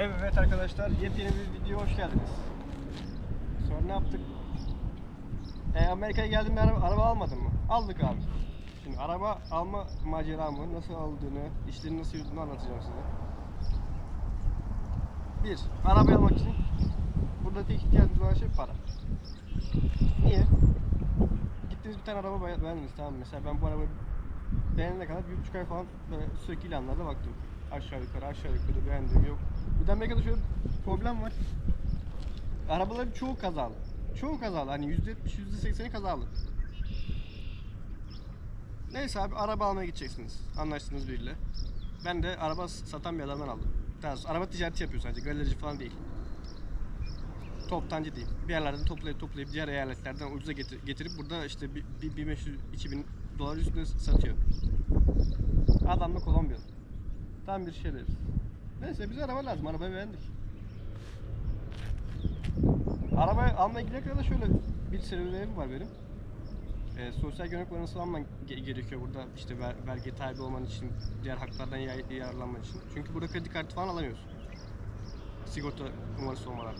Evet arkadaşlar yepyeni bir video hoş geldiniz. Sonra ne yaptık? E, Amerika'ya geldiğimde araba, araba almadım mı? Aldık abi. Şimdi araba alma maceramı, nasıl aldığını, işlerin nasıl yürüdüğünü anlatacağım size. Bir, araba almak için burada tek ihtiyacımız olan şey para. Niye? Gittiniz bir tane araba be- beğendiniz tamam? Mesela ben bu arabayı beğenene kadar bir buçuk ay falan böyle sürekli ilanlarda baktım. Aşağı yukarı aşağı yukarı beğendim yok. Bir de Amerika'da şöyle bir problem var. Arabaların çoğu kazalı. Çoğu kazalı. Hani %70 %80'i kazalı. Neyse abi araba almaya gideceksiniz. Anlaştınız biriyle. Ben de araba satan bir adamdan aldım. Daha doğrusu araba ticareti yapıyor sadece. Galerici falan değil. Toptancı değil. Bir yerlerden toplayıp toplayıp diğer eyaletlerden ucuza getir- getirip burada işte bir, bir, 1500 2000 dolar üstüne satıyor. Adam da Kolombiyalı. Tam bir deriz. Neyse bize araba lazım. Arabayı beğendik. Arabayı almaya kadar da şöyle bir sebebim var benim. Ee, sosyal güvenlik numarası alman ge- gerekiyor burada işte ver, vergi tabi olman için, diğer haklardan yay- yararlanman için. Çünkü burada kredi kartı falan alamıyorsun. Sigorta numarası olmadan.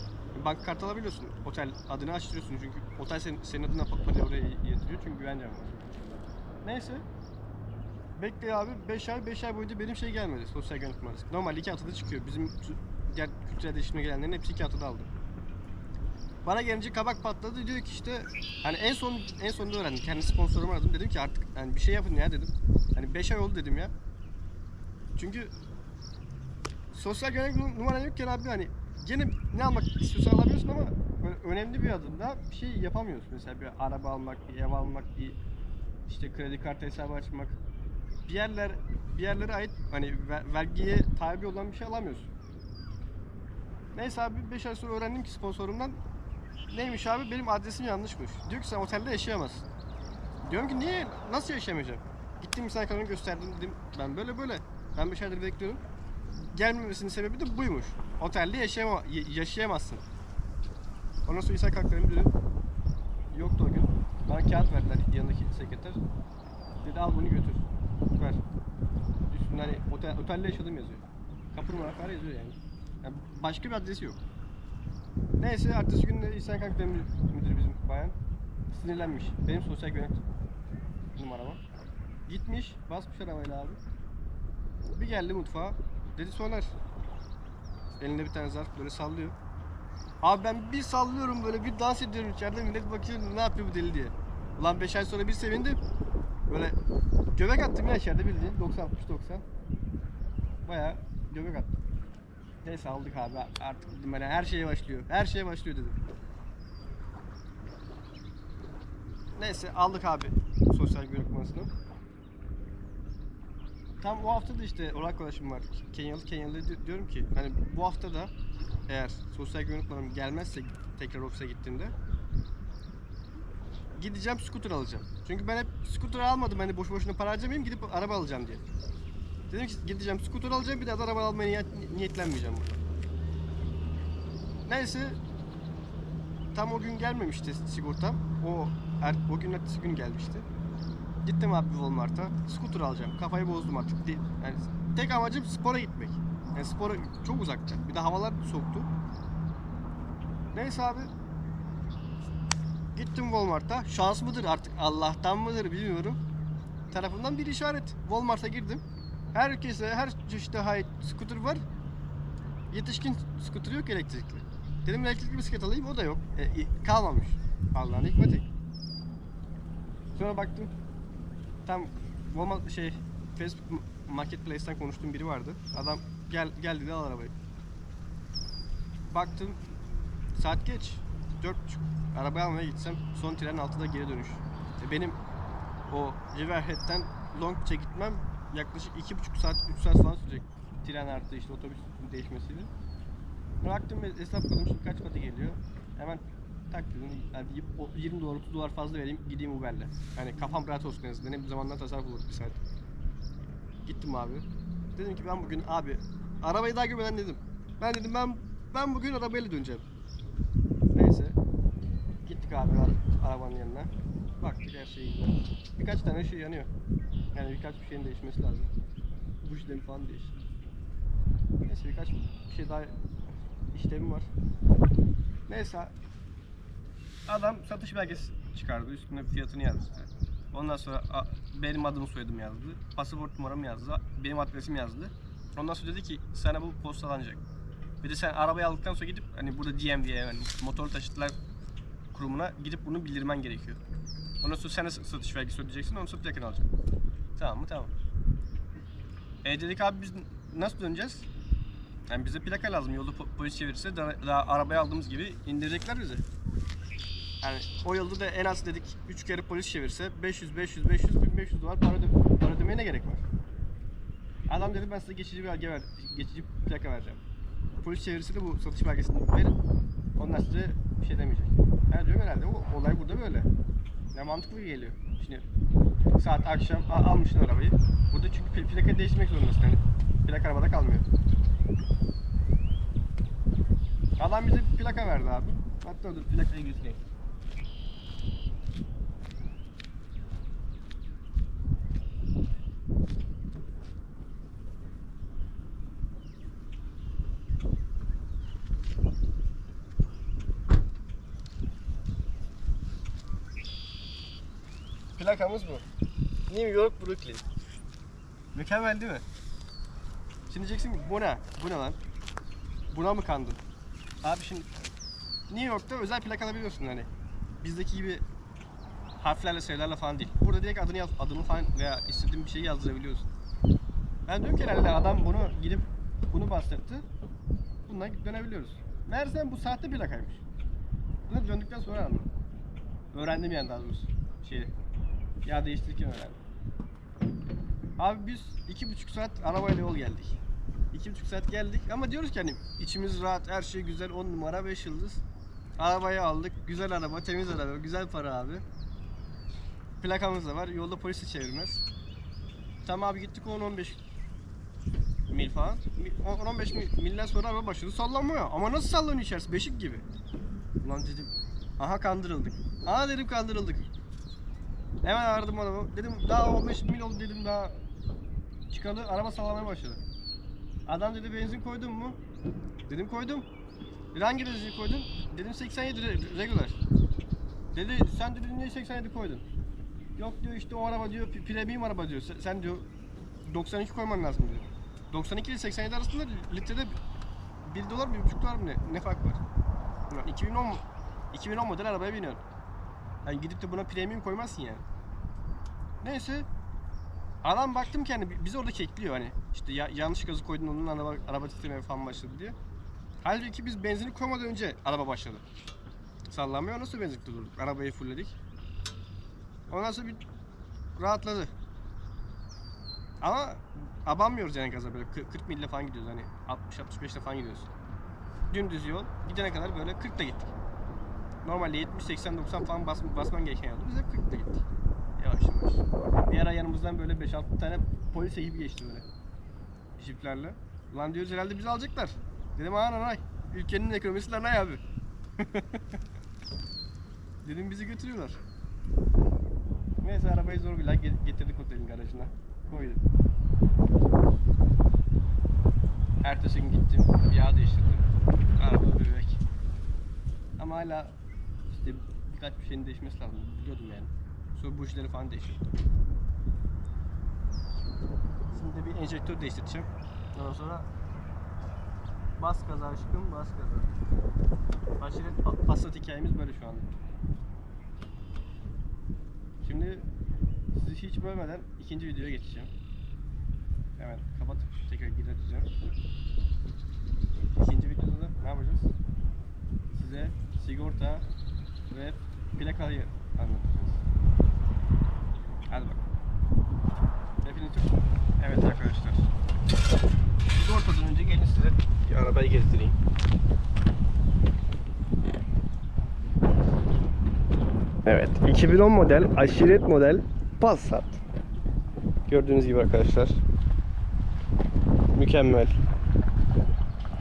Banka kartı alabiliyorsun. Otel adını açtırıyorsun çünkü otel senin, senin adına pa- parayı oraya yatırıyor çünkü güvence var. Neyse. Bekle abi 5 ay 5 ay boyunca benim şey gelmedi sosyal güvenlik numarası. Normal 2 haftada çıkıyor. Bizim diğer kültürel değişime gelenlerin hepsi 2 haftada aldı. Bana gelince kabak patladı diyor ki işte hani en son en sonunda öğrendim. Kendi sponsorumu aradım. Dedim ki artık hani bir şey yapın ya dedim. Hani 5 ay oldu dedim ya. Çünkü sosyal güvenlik nu- numaran yokken abi hani gene ne almak istiyorsan alabiliyorsun ama önemli bir adımda bir şey yapamıyorsun. Mesela bir araba almak, bir ev almak, bir işte kredi kartı hesabı açmak. Bir yerler bir yerlere ait hani ver- vergiye tabi olan bir şey alamıyorsun. Neyse abi 5 ay sonra öğrendim ki sponsorumdan neymiş abi benim adresim yanlışmış. Diyor ki sen otelde yaşayamazsın. Diyorum ki niye nasıl yaşamayacağım? Gittim insan kanalını gösterdim dedim ben böyle böyle. Ben 5 aydır bekliyorum. Gelmemesinin sebebi de buymuş. Otelde yaşayama, yaşayamazsın. Ondan sonra insan hakları müdürü yoktu o gün. Bana kağıt verdiler yanındaki sekreter. Dedi al bunu götür. Ver. Üstünde hani otel, otelde yaşadım yazıyor. Kapı numaraları yazıyor yani. yani. Başka bir adresi yok. Neyse ertesi gün de İhsan Kalk'ta müdür bizim bayan sinirlenmiş. Benim sosyal güvenlik numarama. Gitmiş, basmış arabayla abi. Bir geldi mutfağa. Dedi Soner. Elinde bir tane zarf böyle sallıyor. Abi ben bir sallıyorum böyle bir dans ediyorum içeride millet bakıyor ne yapıyor bu deli diye. Ulan 5 ay sonra bir sevindim. Böyle göbek attım ya içeride bildiğin 90 60 90. Bayağı göbek attım. Neyse aldık abi artık dedim ben her şeye başlıyor. Her şeye başlıyor dedim. Neyse aldık abi sosyal güvenlik numarasını. Tam o hafta da işte orak arkadaşım var. Kenyalı Kenyalı di- diyorum ki hani bu hafta da eğer sosyal güvenlik numaram gelmezse tekrar ofise gittiğimde gideceğim scooter alacağım. Çünkü ben hep scooter almadım hani boş boşuna para harcamayayım gidip araba alacağım diye. Dedim ki gideceğim scooter alacağım bir daha da araba almaya niyet, niyetlenmeyeceğim burada. Neyse tam o gün gelmemişti sigortam. O er, o gün ertesi gün gelmişti. Gittim abi Walmart'a. Scooter alacağım. Kafayı bozdum artık. Yani tek amacım spora gitmek. Yani spora çok uzakta. Bir de havalar soğuktu. Neyse abi. Gittim Walmart'a. Şans mıdır artık Allah'tan mıdır bilmiyorum. Tarafından bir işaret. Walmart'a girdim. Herkese her çeşitli ait scooter var. Yetişkin scooter yok elektrikli. Dedim elektrikli bisiklet alayım o da yok. E, kalmamış. Allah'ın hikmeti. Sonra baktım tam Walmart şey Facebook Marketplace'ten konuştuğum biri vardı. Adam gel gel dedi al arabayı. Baktım saat geç. Dört buçuk. Arabayı almaya gitsem son tren 6'da geri dönüş. E benim o Riverhead'den Longbeach'e gitmem yaklaşık iki buçuk saat, 3 saat falan sürecek. Tren artı işte otobüs değişmesiyle. Baktım hesapladım şimdi kaç katı geliyor. Hemen tak dedim hadi y- o 20 dolar 30 dolar fazla vereyim gideyim Uber'le. Hani kafam rahat olsun en azından. Hem zamandan tasarruf olur bir saat. Gittim abi. Dedim ki ben bugün abi arabayı daha görmeden dedim. Ben dedim ben ben bugün arabayla döneceğim. Gittik abi ara- arabanın yanına. Baktık her şey güzel. Birkaç tane şey yanıyor. Yani birkaç bir şeyin değişmesi lazım. Bujleri falan değişti. Neyse birkaç bir şey daha işlemim var. Neyse. Adam satış belgesi çıkardı. Üstüne fiyatını yazdı. Ondan sonra benim adımı soyadım yazdı. Pasaport numaramı yazdı. Benim adresim yazdı. Ondan sonra dedi ki sana bu postalanacak. Bir de sen arabayı aldıktan sonra gidip hani burada DMV'ye yani motor taşıtlar kurumuna gidip bunu bildirmen gerekiyor. Ondan sonra sen satış vergisi ödeyeceksin. Ondan sonra plakanı alacaksın. Tamam mı? Tamam. E dedik abi biz nasıl döneceğiz? Yani bize plaka lazım. Yolda po- polis çevirirse daha, daha arabayı aldığımız gibi indirecekler bizi. Yani o yolda da en az dedik 3 kere polis çevirse 500 500 500 1500 dolar para, öde- para ödemeye ne gerek var? Adam dedi ben size geçici belge ver, geçici plaka vereceğim. Polis çevirirse de bu satış belgesini verin. Onlar size bir şey demeyecek. Ben diyorum herhalde o olay burada böyle. Ne mantıklı geliyor. Şimdi saat akşam almışsın arabayı. Burada çünkü pl- plakayı değiştirmek zorundasın. Yani plak arabada kalmıyor. Adam bize plaka verdi abi. Hatta dur plakayı götüreyim. Plakamız bu. New York Brooklyn. Mükemmel değil mi? Şimdi diyeceksin bu ne? Bu ne lan? Buna mı kandın? Abi şimdi New York'ta özel plak alabiliyorsun hani. Bizdeki gibi harflerle sayılarla falan değil. Burada direkt adını yaz, adını falan veya istediğin bir şeyi yazdırabiliyorsun. Ben diyorum ki herhalde adam bunu gidip bunu bastırdı. Bundan dönebiliyoruz. Meğersem bu sahte plakaymış. Bunu döndükten sonra anladım. Öğrendim yani daha doğrusu. Şeyi. Ya değiştirirken öğrendim. Abi biz iki buçuk saat arabayla yol geldik. İki buçuk saat geldik ama diyoruz ki hani içimiz rahat, her şey güzel, on numara, beş yıldız. Arabayı aldık, güzel araba, temiz araba, güzel para abi. Plakamız da var, yolda polisi çevirmez. Tamam abi gittik 10-15 mil falan. 10-15 mil, milden sonra araba başladı sallanmıyor. Ama nasıl sallanıyor içerisi? Beşik gibi. Ulan dedim, aha kandırıldık. Aha dedim kandırıldık. Hemen aradım adamı. Dedim daha 15 mil oldu dedim daha çıkalı araba sallamaya başladı. Adam dedi benzin koydun mu? Dedim koydum. Dedi hangi derece koydun? Dedim 87 re- regular. Dedi sen dedi niye 87 koydun? Yok diyor işte o araba diyor pi- premium araba diyor. Sen, sen diyor 92 koyman lazım diyor. 92 ile 87 arasında litrede 1 dolar 1,5 dolar mı ne, ne fark var? Ulan 2010 2010 model arabaya biniyorsun. Yani gidip de buna premium koymazsın yani. Neyse. Adam baktım ki hani biz orada kekliyor hani işte ya, yanlış gazı koydun onun araba, araba titremeye falan başladı diye. Halbuki biz benzini koymadan önce araba başladı. Sallanmıyor nasıl benzinlikte durduk. Arabayı fullledik. Ondan sonra bir rahatladı. Ama abanmıyoruz yani gaza böyle 40 40 mille falan gidiyoruz hani 60 65 ile falan gidiyoruz. Dümdüz yol gidene kadar böyle 40 ile gittik. Normalde 70 80 90 falan bas, basman gereken yolda biz hep 40 ile gittik. Yavaş yavaş. Bir ara yanımızdan böyle 5-6 tane polis ekibi geçti böyle. Jiplerle. Ulan diyoruz herhalde bizi alacaklar. Dedim aman anay. Ülkenin ekonomisi lanay abi. Dedim bizi götürüyorlar. Neyse arabayı zor bile getirdik otelin garajına. Koyduk. Ertesi gün gittim. Yağ değiştirdim. Araba bebek. Ama hala işte birkaç bir şeyin değişmesi lazım. Biliyordum yani. Sonra bu işleri falan değiştirdim. Şimdi bir enjektör değiştireceğim. Ondan sonra bas gaza aşkım bas gaza. Aşiret pa- Passat hikayemiz böyle şu anda. Şimdi sizi hiç bölmeden ikinci videoya geçeceğim. Hemen kapatıp tekrar gireceğim. İkinci videoda da ne yapacağız? Size sigorta ve plakayı anlatacağız. Hadi bakalım. Hepiniz çok... Evet arkadaşlar. Sigortadan önce gelin size bir arabayı gezdireyim. Evet, 2010 model, aşiret model Passat. Gördüğünüz gibi arkadaşlar. Mükemmel.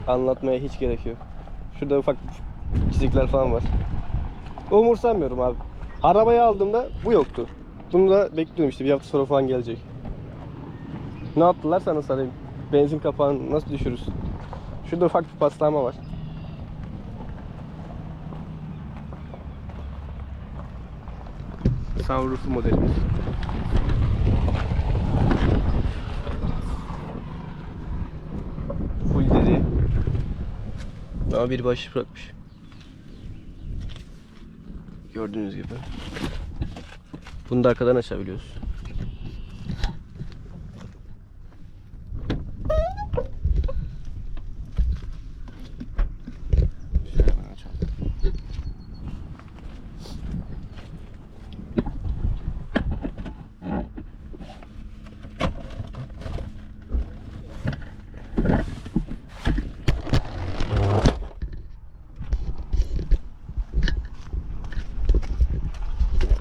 Anlatmaya hiç gerek yok. Şurada ufak çizikler falan var. Umursamıyorum abi. Arabayı aldığımda bu yoktu. Bunu da bekliyorum işte bir hafta sonra falan gelecek. Ne yaptılar sana sarayım? Benzin kapağını nasıl düşürürsün? Şurada ufak bir paslanma var. Sunroof'lu modelimiz. Full deri. Ama bir baş bırakmış. Gördüğünüz gibi. Bunu da arkadan açabiliyoruz. Şöyle hemen açalım.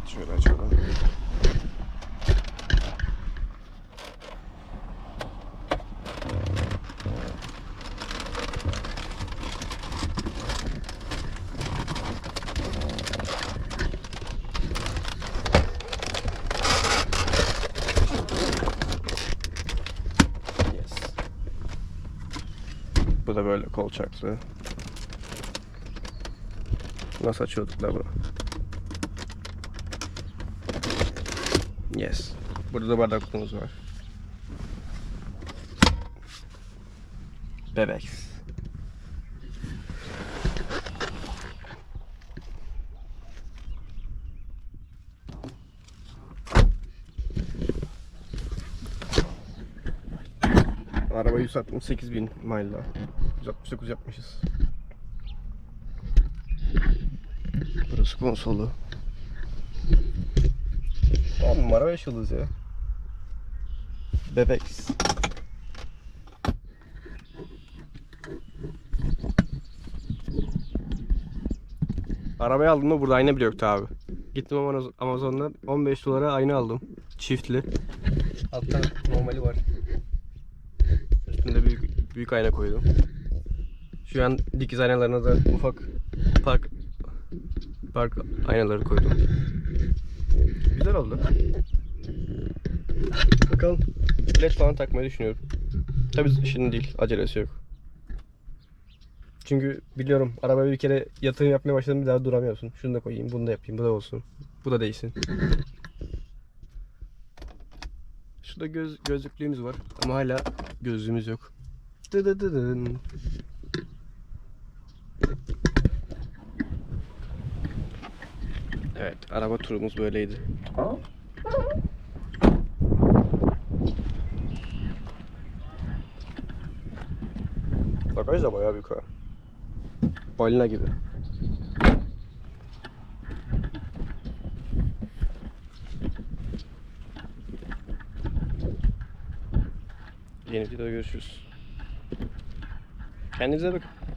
Şöyle açalım. Yes. Bu da böyle kolçaklı. Nasıl açıyorduk la bunu? Yes. Burada da bardak kutumuz var. Bebek. Araba 168 bin mile'da. 169 yapmışız. Burası konsolu. 10 numara 5 yıldız ya. Bebek. Arabayı aldığımda burada ayna bile yoktu abi. Gittim Amaz- Amazon'dan 15 dolara ayna aldım. Çiftli. Altta normali var. Büyük ayna koydum. Şu an dikiz aynalarına da ufak park park aynaları koydum. Güzel oldu. Bakalım. Led falan takmayı düşünüyorum. Tabii şimdi değil. Acelesi yok. Çünkü biliyorum arabaya bir kere yatırım yapmaya başladın bir daha duramıyorsun. Şunu da koyayım, bunu da yapayım, bu da olsun. Bu da değilsin. Şurada göz, gözlüklüğümüz var ama hala gözlüğümüz yok. Dıdıdıdın. Evet, araba turumuz böyleydi. Bagaj da bayağı büyük ha. Balina gibi. Yeni videoda görüşürüz. Kendinize bakın.